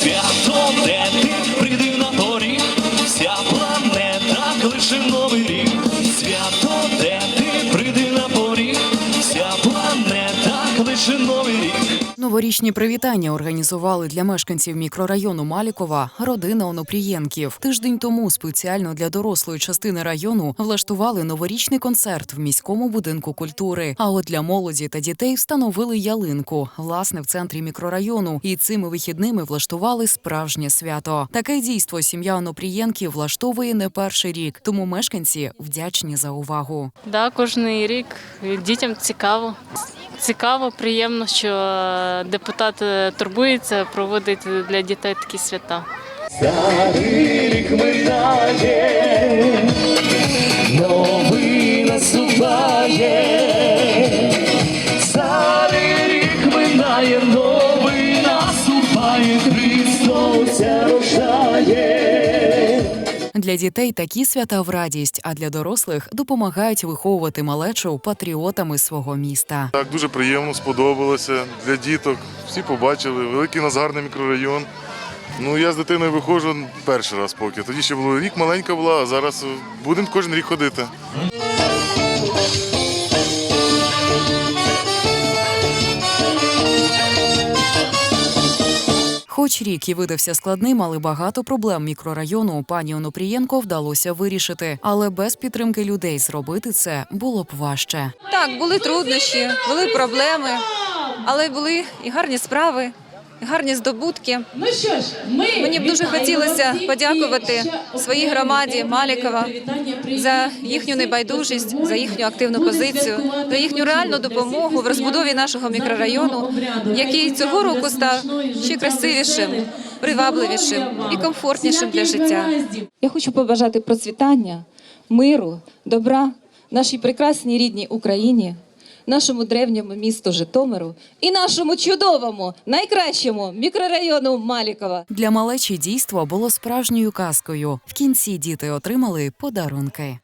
Свято, де ти прийди на торі, вся планета кличе Новорічні привітання організували для мешканців мікрорайону Малікова родина Онопрієнків. Тиждень тому спеціально для дорослої частини району влаштували новорічний концерт в міському будинку культури. А от для молоді та дітей встановили ялинку власне в центрі мікрорайону. І цими вихідними влаштували справжнє свято. Таке дійство сім'я Онопрієнків влаштовує не перший рік, тому мешканці вдячні за увагу. Да, кожний рік дітям цікаво. Цікаво, приємно, що е, депутат е, турбується, проводить для дітей такі свята. Для дітей такі свята в радість, а для дорослих допомагають виховувати малечу патріотами свого міста. Так, дуже приємно, сподобалося для діток. Всі побачили, великий у мікрорайон. Ну, я з дитиною виходжу перший раз поки. Тоді ще було рік маленька була, а зараз будемо кожен рік ходити. Хоч рік і видався складним, але багато проблем мікрорайону пані Онопрієнко вдалося вирішити. Але без підтримки людей зробити це було б важче. Так, були труднощі, були проблеми, але були і гарні справи, гарні здобутки. Ну що ж, ми Мені б дуже хотілося всіх подякувати своїй громаді Малікова за їхню небайдужість, за їхню активну позицію, за їхню реальну допомогу в розбудові нашого мікрорайону, який цього року став ще красивішим, привабливішим і комфортнішим для життя. Я хочу побажати процвітання, миру, добра нашій прекрасній рідній Україні, нашому древньому місту Житомиру і нашому чудовому, найкращому мікрорайону Малікова. Для малечі дійство було справжньою казкою. В кінці діти отримали подарунки.